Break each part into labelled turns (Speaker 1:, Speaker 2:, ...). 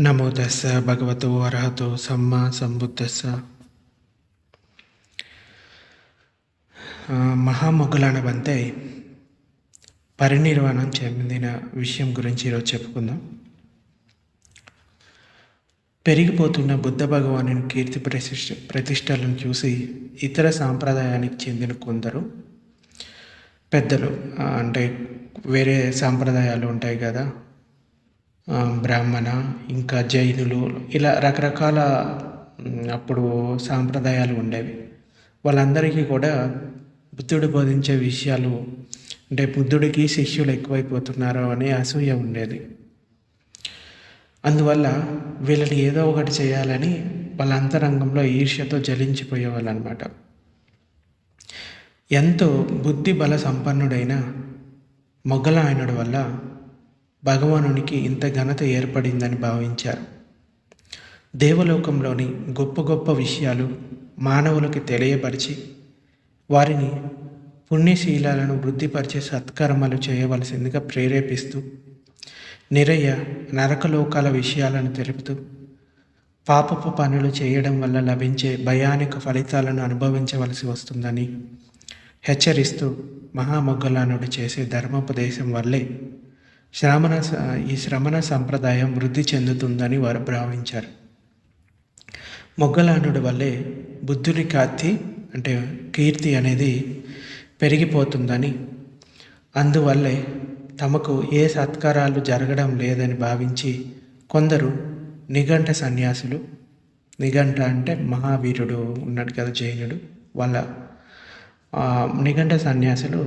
Speaker 1: నమో తస్స భగవతో అర్హతో సమ్మా సంబుద్ధస్స. ఆ, బంతే పరినిర్వాణం చెందిన విషయం గురించి ఈరోజు చెప్పుకుందాం. పెరిగిపోతున్న బుద్ధ భగవాను కీర్తి ప్రతిష్ట ప్రతిష్టలను చూసి ఇతర సాంప్రదాయానికి చెందిన కొందరు పెద్దలు అంటే వేరే సాంప్రదాయాలు ఉంటాయి కదా బ్రాహ్మణ ఇంకా జైనులు ఇలా రకరకాల అప్పుడు సాంప్రదాయాలు ఉండేవి. వాళ్ళందరికీ కూడా బుద్ధుడు బోధించే విషయాలు అంటే బుద్ధుడికి శిష్యులు ఎక్కువైపోతున్నారు అనే అసూయ ఉండేది. అందువల్ల వీళ్ళని ఏదో ఒకటి చేయాలని వాళ్ళ అంతరంగంలో ఈర్ష్యతో జలించిపోయేవాళ్ళు అనమాట ఎంతో బుద్ధి బల సంపన్నుడైన మొగ్గలాయనుడి వల్ల భగవానునికి ఇంత ఘనత ఏర్పడిందని భావించారు. దేవలోకంలోని గొప్ప గొప్ప విషయాలు మానవులకి తెలియపరిచి వారిని పుణ్యశీలాలను వృద్ధిపరిచే సత్కర్మలు చేయవలసిందిగా ప్రేరేపిస్తూ నిరయ్య నరకలోకాల విషయాలను తెలుపుతూ పాపపు పనులు చేయడం వల్ల లభించే భయానిక ఫలితాలను అనుభవించవలసి వస్తుందని హెచ్చరిస్తూ మహామొగ్గలానుడు చేసే ధర్మోపదేశం వల్లే శ్రమణ స- ఈ శ్రమణ సంప్రదాయం వృద్ధి చెందుతుందని వారు భావించారు. మొగ్గలానుడి వల్లే బుద్ధుని కాతి అంటే కీర్తి అనేది పెరిగిపోతుందని అందువల్లే తమకు ఏ సత్కారాలు జరగడం లేదని భావించి కొందరు నిఘంట సన్యాసులు నిఘంట అంటే మహావీరుడు ఉన్నాడు కదా జైనుడు వాళ్ళ నిఘంట సన్యాసులు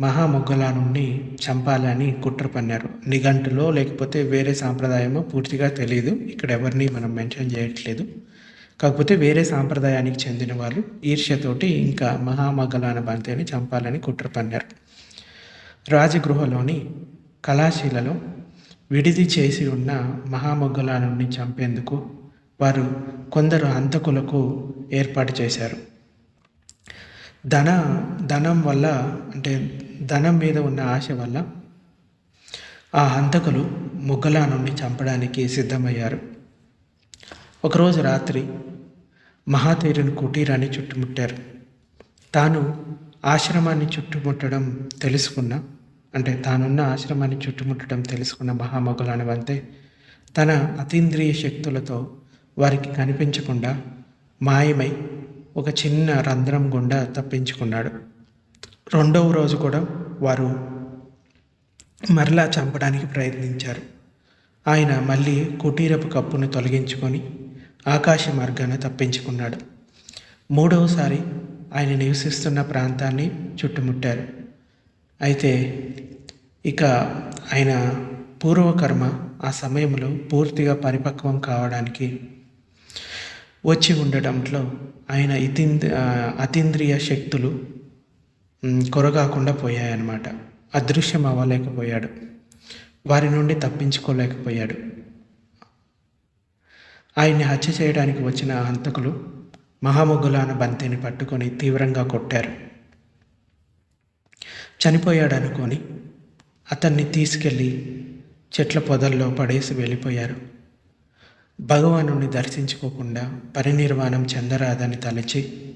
Speaker 1: మహామొగ్గలానుని చంపాలని కుట్ర పన్నారు. నిఘంటులో లేకపోతే వేరే సాంప్రదాయమో పూర్తిగా తెలియదు ఇక్కడ ఎవరిని మనం మెన్షన్ చేయట్లేదు. కాకపోతే వేరే సాంప్రదాయానికి చెందిన వాళ్ళు ఈర్ష్యతోటి ఇంకా మహామగ్గలాన బంతిని చంపాలని కుట్ర పన్నారు. రాజగృహలోని కళాశీలలో విడిది చేసి ఉన్న మహామొగ్గలానుని చంపేందుకు వారు కొందరు హంతకులకు ఏర్పాటు చేశారు. ధన ధనం వల్ల అంటే ధనం మీద ఉన్న ఆశ వల్ల ఆ హంతకులు ముగ్గలానుని చంపడానికి సిద్ధమయ్యారు. ఒకరోజు రాత్రి మహాతేరుని కుటీరాన్ని చుట్టుముట్టారు. తాను ఆశ్రమాన్ని చుట్టుముట్టడం తెలుసుకున్న అంటే తానున్న ఆశ్రమాన్ని చుట్టుముట్టడం తెలుసుకున్న మహామొగలాని వంతే తన అతీంద్రియ శక్తులతో వారికి కనిపించకుండా మాయమై ఒక చిన్న రంధ్రం గుండా తప్పించుకున్నాడు. రెండవ రోజు కూడా వారు మరలా చంపడానికి ప్రయత్నించారు. ఆయన మళ్ళీ కుటీరపు కప్పును తొలగించుకొని ఆకాశ మార్గాన తప్పించుకున్నాడు. మూడవసారి ఆయన నివసిస్తున్న ప్రాంతాన్ని చుట్టుముట్టారు. అయితే ఇక ఆయన పూర్వకర్మ ఆ సమయంలో పూర్తిగా పరిపక్వం కావడానికి వచ్చి ఉండటంలో ఆయన ఇతింద్ర అతీంద్రియ శక్తులు కొరగాకుండా పోయాయన్నమాట. అదృశ్యం అవ్వలేకపోయాడు. వారి నుండి తప్పించుకోలేకపోయాడు. ఆయన్ని హత్య చేయడానికి వచ్చిన హంతకులు మహాముగ్గులాన బంతిని పట్టుకొని తీవ్రంగా కొట్టారు. చనిపోయాడనుకొని అతన్ని తీసుకెళ్ళి చెట్ల పొదల్లో పడేసి వెళ్ళిపోయారు. భగవాను దర్శించుకోకుండా పరినిర్వాణం చెందరాదని తలచి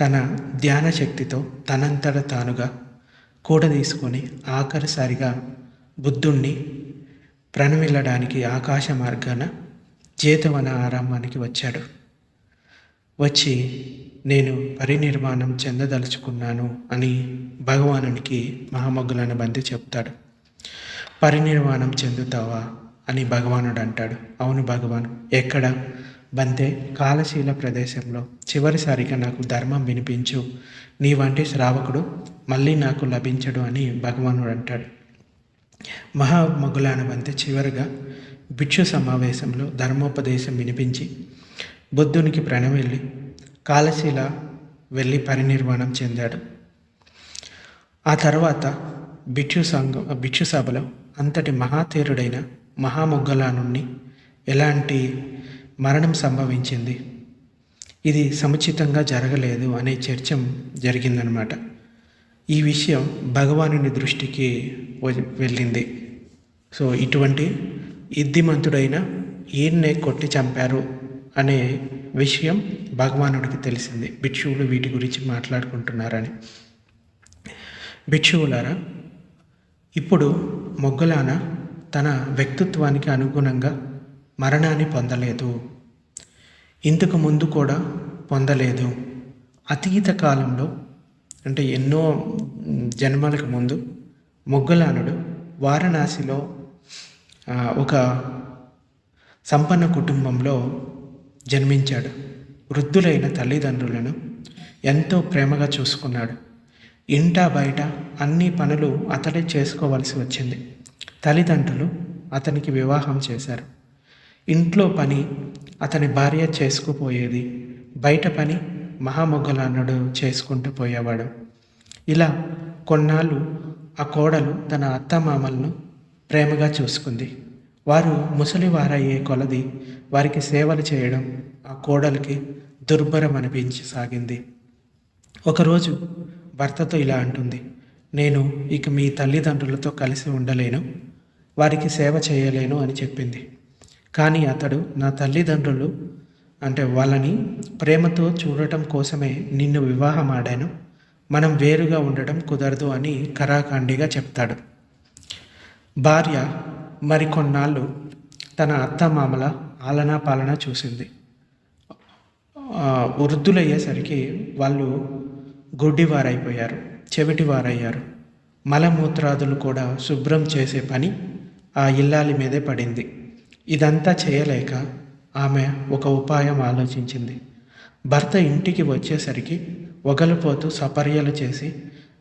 Speaker 1: తన ధ్యాన శక్తితో తనంతట తానుగా కూడదీసుకొని ఆఖరిసారిగా బుద్ధుణ్ణి ప్రణమిల్లడానికి ఆకాశ మార్గాన చేతవన ఆరామానికి వచ్చాడు. వచ్చి నేను పరినిర్మాణం చెందదలుచుకున్నాను అని భగవానునికి మహామగ్గులను బంది చెప్తాడు. పరినిర్మాణం చెందుతావా అని భగవానుడు అంటాడు అవును భగవాన్ ఎక్కడ? బంతే కాలశీల ప్రదేశంలో చివరిసారిగా నాకు ధర్మం వినిపించు. నీ వంటి శ్రావకుడు మళ్ళీ నాకు లభించడు అని భగవానుడు అంటాడు. మహామగులాన బంతే చివరిగా భిక్షు సమావేశంలో ధర్మోపదేశం వినిపించి బుద్ధునికి ప్రణమిల్లి కాలశీల వెళ్ళి పరినిర్వాణం చెందాడు. ఆ తర్వాత భిక్షు సంఘం భిక్షు సభలో అంతటి మహాతేరుడైన మహామొగ్గలానుణ్ణి ఎలాంటి మరణం సంభవించింది. ఇది సముచితంగా జరగలేదు అనే చర్చ జరిగిందనమాట ఈ విషయం భగవానుని దృష్టికి వెళ్ళింది. సో ఇటువంటి ఇద్దిమంతుడైన ఈయన్నే కొట్టి చంపారు అనే విషయం భగవానుడికి తెలిసింది. భిక్షువులు వీటి గురించి మాట్లాడుకుంటున్నారని. భిక్షువులారా ఇప్పుడు మొగ్గలాన తన వ్యక్తిత్వానికి అనుగుణంగా మరణాన్ని పొందలేదు. ఇంతకు ముందు కూడా పొందలేదు. అతీత కాలంలో అంటే ఎన్నో జన్మలకు ముందు మొగ్గలానుడు వారణాసిలో ఒక సంపన్న కుటుంబంలో జన్మించాడు. వృద్ధులైన తల్లిదండ్రులను ఎంతో ప్రేమగా చూసుకున్నాడు. ఇంటా బయట అన్ని పనులు అతడే చేసుకోవలసి వచ్చింది. తల్లిదండ్రులు అతనికి వివాహం చేశారు. ఇంట్లో పని అతని భార్య చేసుకుపోయేది. బయట పని మహామొగ్గలన్నుడు చేసుకుంటూ పోయేవాడు. ఇలా కొన్నాళ్ళు ఆ కోడలు తన అత్తమామలను ప్రేమగా చూసుకుంది. వారు ముసలివారయ్యే కొలది వారికి సేవలు చేయడం ఆ కోడలికి దుర్భరం అనిపించి సాగింది ఒకరోజు భర్తతో ఇలా అంటుంది నేను ఇక మీ తల్లిదండ్రులతో కలిసి ఉండలేను వారికి సేవ చేయలేను అని చెప్పింది. కానీ అతడు నా తల్లిదండ్రులు అంటే వాళ్ళని ప్రేమతో చూడటం కోసమే నిన్ను వివాహం ఆడాను మనం వేరుగా ఉండడం కుదరదు అని కరాఖండిగా చెప్తాడు. భార్య మరికొన్నాళ్ళు తన అత్తమామల ఆలనా పాలన చూసింది. వృద్ధులయ్యేసరికి వాళ్ళు గుడ్డివారైపోయారు చెవిటివారయ్యారు. మలమూత్రాదులు కూడా శుభ్రం చేసే పని ఆ ఇల్లాలి మీదే పడింది. ఇదంతా చేయలేక ఆమె ఒక ఉపాయం ఆలోచించింది. భర్త ఇంటికి వచ్చేసరికి ఒగలిపోతూ సపర్యలు చేసి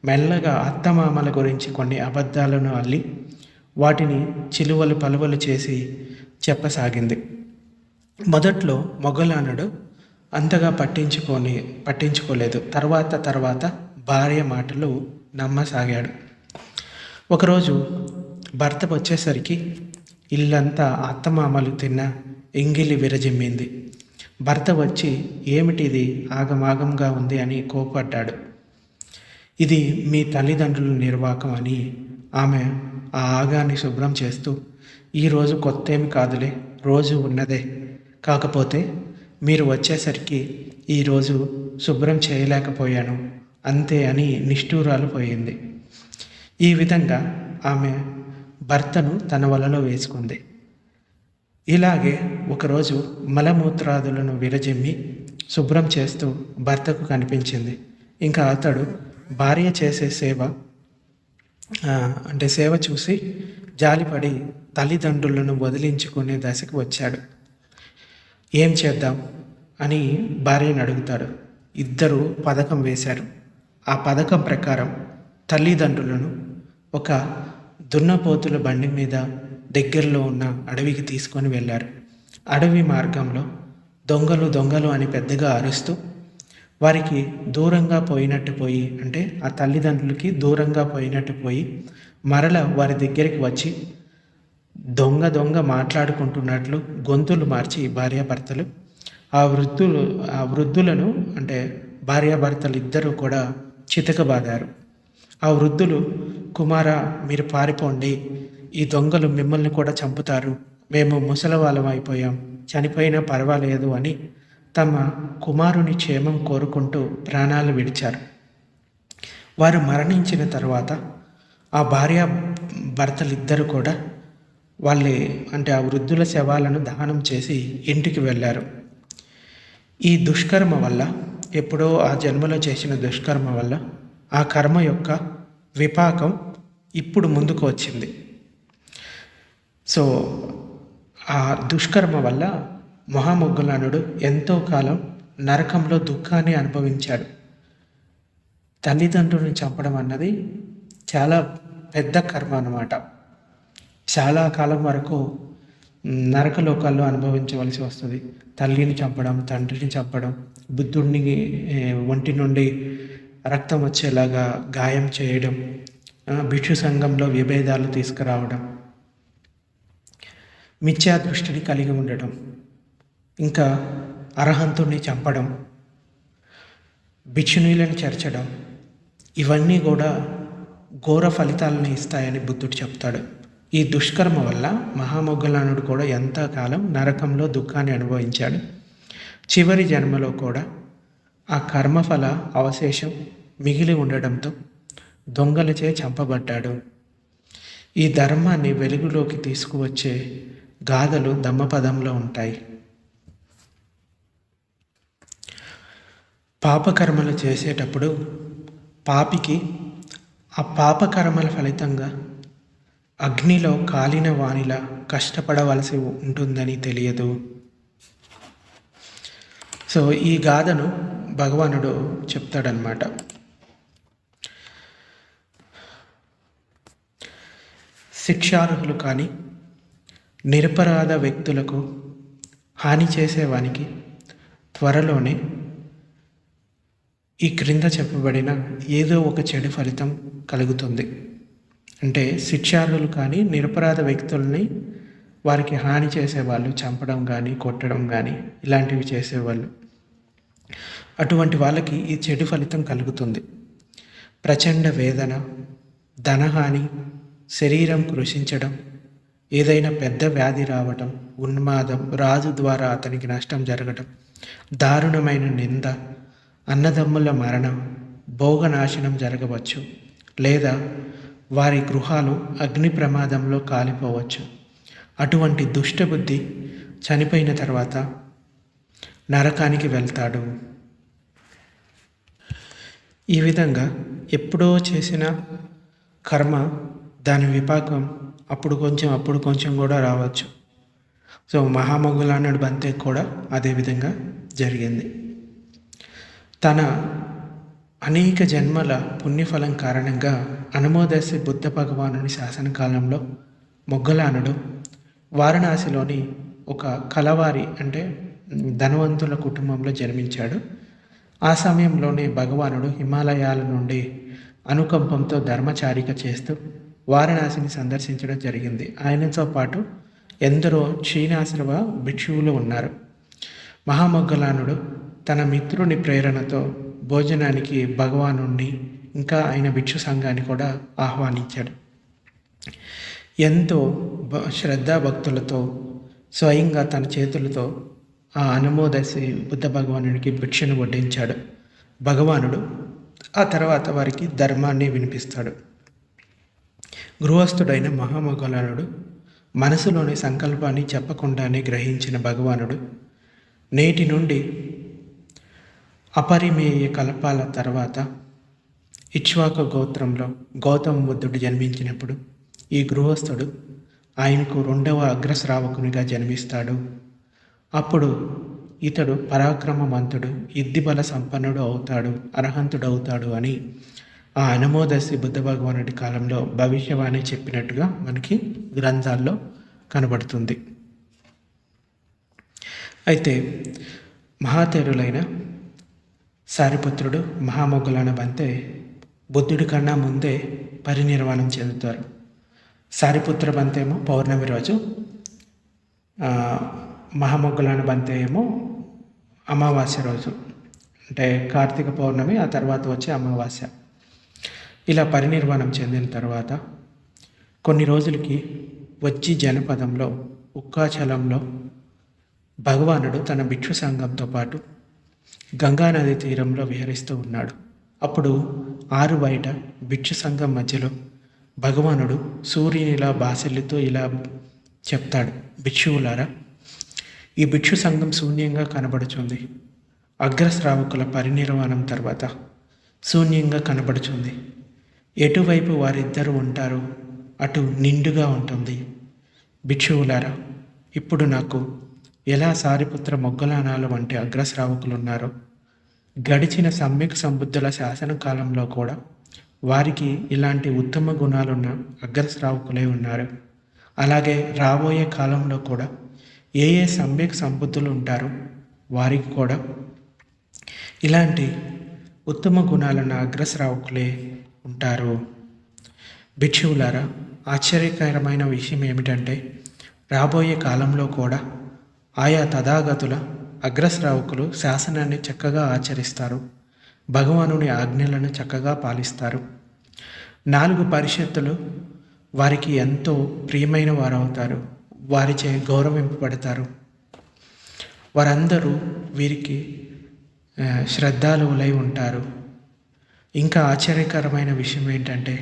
Speaker 1: మెల్లగా అత్తమామల గురించి కొన్ని అబద్ధాలను అల్లి వాటిని చిలువలు పలువలు చేసి చెప్పసాగింది. మొదట్లో మొగలానుడు అంతగా పట్టించుకొని పట్టించుకోలేదు. తర్వాత తర్వాత భార్య మాటలు నమ్మసాగాడు. ఒకరోజు భర్త వచ్చేసరికి ఇల్లంతా అత్తమామలు తిన్న ఎంగిలి విరజిమ్మింది. భర్త వచ్చి ఏమిటిది? ఆగమాగంగా ఉంది అని కోపడ్డాడు. ఇది మీ తల్లిదండ్రుల నిర్వాకం అని ఆమె ఆ ఆగాన్ని శుభ్రం చేస్తూ ఈరోజు కొత్త ఏమి కాదులే రోజు ఉన్నదే. కాకపోతే మీరు వచ్చేసరికి ఈరోజు శుభ్రం చేయలేకపోయాను. అంతే అని నిష్ఠూరాలు పోయింది. ఈ విధంగా ఆమె భర్తను తన వలలో వేసుకుంది. ఇలాగే ఒకరోజు మలమూత్రాదులను విరజిమ్మి శుభ్రం చేస్తూ భర్తకు కనిపించింది. ఇంకా అతడు భార్య చేసే సేవ అంటే సేవ చూసి జాలిపడి తల్లిదండ్రులను వదిలించుకునే దశకు వచ్చాడు. ఏం చేద్దాం? అని భార్యను అడుగుతాడు. ఇద్దరు పథకం వేశారు. ఆ పథకం ప్రకారం తల్లిదండ్రులను ఒక దున్నపోతుల బండి మీద దగ్గరలో ఉన్న అడవికి తీసుకొని వెళ్ళారు. అడవి మార్గంలో దొంగలు దొంగలు అని పెద్దగా అరుస్తూ వారికి దూరంగా పోయినట్టు పోయి అంటే ఆ తల్లిదండ్రులకి దూరంగా పోయినట్టు పోయి మరల వారి దగ్గరికి వచ్చి దొంగ దొంగ మాట్లాడుకుంటున్నట్లు గొంతులు మార్చి భార్యాభర్తలు ఆ వృద్ధులు ఆ వృద్ధులను అంటే భార్యాభర్తలు ఇద్దరూ కూడా చితకబాదారు. ఆ వృద్ధులు కుమార మీరు పారిపోండి. ఈ దొంగలు మిమ్మల్ని కూడా చంపుతారు. మేము ముసలవాళ్ళం అయిపోయాం. చనిపోయినా పర్వాలేదు అని తమ కుమారుని క్షేమం కోరుకుంటూ ప్రాణాలు విడిచారు. వారు మరణించిన తర్వాత ఆ భార్య భర్తలిద్దరూ కూడా వాళ్ళే అంటే ఆ వృద్ధుల శవాలను దహనం చేసి ఇంటికి వెళ్ళారు. ఈ దుష్కర్మ వల్ల ఎప్పుడో ఆ జన్మలో చేసిన దుష్కర్మ వల్ల ఆ కర్మ యొక్క విపాకం ఇప్పుడు ముందుకు వచ్చింది. సో ఆ దుష్కర్మ వల్ల మహామొగ్గులానుడు ఎంతో కాలం నరకంలో దుఃఖాన్ని అనుభవించాడు. తల్లిదండ్రులను చంపడం అన్నది చాలా పెద్ద కర్మ అన్నమాట. చాలా కాలం వరకు నరకలోకాల్లో అనుభవించవలసి వస్తుంది. తల్లిని చంపడం తండ్రిని చంపడం బుద్ధుడిని ఒంటి నుండి రక్తం వచ్చేలాగా గాయం చేయడం భిక్షు సంఘంలో విభేదాలు తీసుకురావడం మిథ్యా దృష్టిని కలిగి ఉండడం ఇంకా అర్హంతుణ్ణి చంపడం భిక్షునీలను చేర్చడం ఇవన్నీ కూడా ఘోర ఫలితాలను ఇస్తాయని బుద్ధుడు చెప్తాడు. ఈ దుష్కర్మ వల్ల మహామొగ్గలానుడు కూడా ఎంతకాలం నరకంలో దుఃఖాన్ని అనుభవించాడు? చివరి జన్మలో కూడా ఆ కర్మఫల అవశేషం మిగిలి ఉండడంతో దొంగలచే చంపబడ్డాడు. ఈ ధర్మాన్ని వెలుగులోకి తీసుకువచ్చే గాథలు దమ్మపదంలో ఉంటాయి. పాపకర్మలు చేసేటప్పుడు పాపికి ఆ పాపకర్మల ఫలితంగా అగ్నిలో కాలిన వానిలా కష్టపడవలసి ఉంటుందని తెలియదు. సో ఈ గాథను భగవానుడు చెప్తాడనమాట శిక్షార్హులు కానీ నిరపరాధ వ్యక్తులకు హాని చేసేవానికి త్వరలోనే ఈ క్రింద చెప్పబడిన ఏదో ఒక చెడు ఫలితం కలుగుతుంది. అంటే శిక్షార్హులు కానీ నిరపరాధ వ్యక్తుల్ని వారికి హాని చేసేవాళ్ళు చంపడం కానీ కొట్టడం కానీ ఇలాంటివి చేసేవాళ్ళు. అటువంటి వాళ్ళకి ఈ చెడు ఫలితం కలుగుతుంది. ప్రచండ వేదన ధనహాని శరీరం కృషించడం ఏదైనా పెద్ద వ్యాధి రావటం ఉన్మాదం రాజు ద్వారా అతనికి నష్టం జరగటం దారుణమైన నింద అన్నదమ్ముల మరణం భోగనాశనం జరగవచ్చు లేదా వారి గృహాలు అగ్ని ప్రమాదంలో కాలిపోవచ్చు. అటువంటి దుష్టబుద్ధి చనిపోయిన తర్వాత నరకానికి వెళ్తాడు. ఈ విధంగా ఎప్పుడో చేసిన కర్మ దాని విపాకం అప్పుడు కొంచెం అప్పుడు కొంచెం కూడా రావచ్చు. సో మహామగులానుడు బంతే కూడా అదేవిధంగా జరిగింది. తన అనేక జన్మల పుణ్యఫలం కారణంగా అనుమోదశి బుద్ధ భగవానుని శాసనకాలంలో మొగ్గలానుడు వారణాసిలోని ఒక కలవారి అంటే ధనవంతుల కుటుంబంలో జన్మించాడు. ఆ సమయంలోనే భగవానుడు హిమాలయాల నుండి అనుకంపంతో ధర్మచారిక చేస్తూ వారణాసిని సందర్శించడం జరిగింది. ఆయనతో పాటు ఎందరో క్షీణాశ్రవ భిక్షువులు ఉన్నారు. మహామొగ్గలానుడు తన మిత్రుని ప్రేరణతో భోజనానికి భగవాను ఇంకా ఆయన భిక్షు సంఘాన్ని కూడా ఆహ్వానించాడు. ఎంతో శ్రద్ధాభక్తులతో స్వయంగా తన చేతులతో ఆ అనుమోదశి బుద్ధ భగవానుడికి భిక్షను వడ్డించాడు. భగవానుడు ఆ తర్వాత వారికి ధర్మాన్ని వినిపిస్తాడు. గృహస్థుడైన మహామగలానుడు మనసులోని సంకల్పాన్ని చెప్పకుండానే గ్రహించిన భగవానుడు నేటి నుండి అపరిమేయ కల్పాల తర్వాత ఇక్ష్వాక గోత్రంలో గౌతమ బుద్ధుడు జన్మించినప్పుడు ఈ గృహస్థుడు ఆయనకు రెండవ అగ్రశ్రావకునిగా జన్మిస్తాడు. అప్పుడు ఇతడు పరాక్రమవంతుడు ఇద్దిబల సంపన్నుడు అవుతాడు అర్హంతుడు అవుతాడు అని ఆ అనుమోదసి బుద్ధ భగవానుడి కాలంలో భవిష్యవాణి చెప్పినట్టుగా మనకి గ్రంథాల్లో కనబడుతుంది. అయితే మహాతేరులైన సారిపుత్రుడు మహామొగ్గులైన బంతే బుద్ధుడి కన్నా ముందే పరినిర్వాణం చెందుతారు. సారిపుత్ర బంతేమో పౌర్ణమి రోజు మహామొగ్గులైన బంతే ఏమో అమావాస్య రోజు. అంటే కార్తీక పౌర్ణమి ఆ తర్వాత వచ్చే అమావాస్య. ఇలా పరినిర్వాణం చెందిన తర్వాత కొన్ని రోజులకి వచ్చి జనపదంలో ఉక్కాచలంలో భగవానుడు తన భిక్షు సంఘంతో పాటు గంగానది తీరంలో విహరిస్తూ ఉన్నాడు. అప్పుడు ఆరు బయట భిక్షు సంఘం మధ్యలో భగవానుడు సూర్యుని ఇలా బాసెల్లితో ఇలా చెప్తాడు. భిక్షువులారా ఈ భిక్షు సంఘం శూన్యంగా కనబడుచుంది. అగ్రశ్రావకుల పరినిర్వాణం తర్వాత శూన్యంగా కనబడుచుంది. ఎటువైపు వారిద్దరూ ఉంటారో అటు నిండుగా ఉంటుంది. భిక్షువులారా ఇప్పుడు నాకు ఎలా సారిపుత్ర మొగ్గలానాలు వంటి అగ్రశ్రావకులు ఉన్నారో గడిచిన సమ్యక్ సంబుద్ధుల శాసన కాలంలో కూడా వారికి ఇలాంటి ఉత్తమ గుణాలున్న అగ్రశ్రావకులే ఉన్నారు. అలాగే రాబోయే కాలంలో కూడా ఏ ఏ సమ్యక్ సంబుద్ధులు ఉంటారో వారికి కూడా ఇలాంటి ఉత్తమ గుణాలను అగ్రశ్రావకులే ఉంటారు. భిక్షువులారా ఆశ్చర్యకరమైన విషయం ఏమిటంటే రాబోయే కాలంలో కూడా ఆయా తథాగతుల అగ్రశ్రావకులు శాసనాన్ని చక్కగా ఆచరిస్తారు. భగవానుని ఆజ్ఞలను చక్కగా పాలిస్తారు. నాలుగు పరిషత్తులు వారికి ఎంతో ప్రియమైన వారవుతారు. వారిచే గౌరవింపబడతారు. వారందరూ వీరికి శ్రద్ధాలువులై ఉంటారు. ఇంకా ఆశ్చర్యకరమైన విషయం ఏంటంటే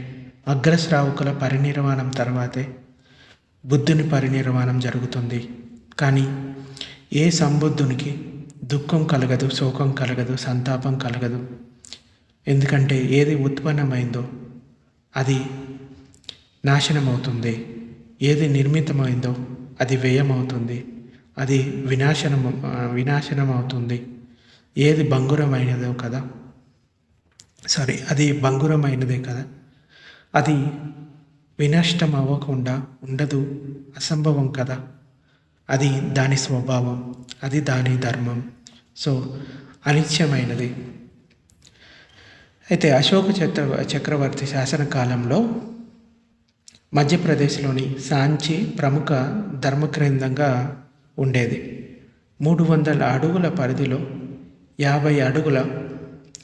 Speaker 1: అగ్రశ్రావకుల పరినిర్వాణం తర్వాతే బుద్ధుని పరినిర్వాణం జరుగుతుంది. కానీ ఏ సంబుద్ధునికి దుఃఖం కలగదు శోకం కలగదు సంతాపం కలగదు. ఎందుకంటే ఏది ఉత్పన్నమైందో అది నాశనమవుతుంది. ఏది నిర్మితమైందో అది వ్యయమవుతుంది. అది వినాశనం వినాశనం అవుతుంది ఏది భంగురమైనదో కదా. సారీ అది భంగురమైనదే కదా. అది వినష్టం అవ్వకుండా ఉండదు అసంభవం కదా. అది దాని స్వభావం అది దాని ధర్మం. సో అనిత్యమైనది. అయితే అశోక చక్ర చక్రవర్తి శాసన కాలంలో మధ్యప్రదేశ్లోని సాంచి ప్రముఖ ధర్మకేంద్రంగా ఉండేది. మూడు వందల అడుగుల పరిధిలో యాభై అడుగుల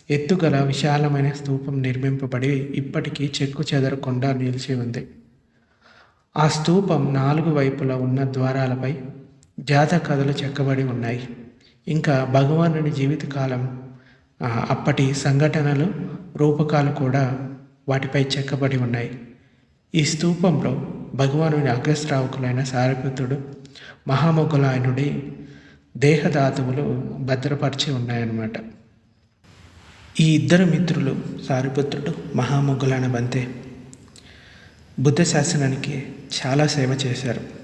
Speaker 1: ఎత్తుగల విశాలమైన స్తూపం నిర్మింపబడి ఇప్పటికీ చెక్కు చెదరకుండా నిలిచి ఉంది. ఆ స్తూపం నాలుగు వైపులా ఉన్న ద్వారాలపై జాత కథలు చెక్కబడి ఉన్నాయి. ఇంకా భగవానుని జీవితకాలం అప్పటి సంఘటనలు రూపకాలు కూడా వాటిపై చెక్కబడి ఉన్నాయి. ఈ స్తూపంలో భగవానుని అగ్రశ్రావకులైన సారిపుత్రుడు మహామొగ్గులాయనుడి దేహధాతువులు భద్రపరిచి ఉన్నాయన్నమాట. ఈ ఇద్దరు మిత్రులు సారిపుత్రుడు మహామొగ్గులైన బంతే బుద్ధ శాసనానికి చాలా సేవ చేశారు.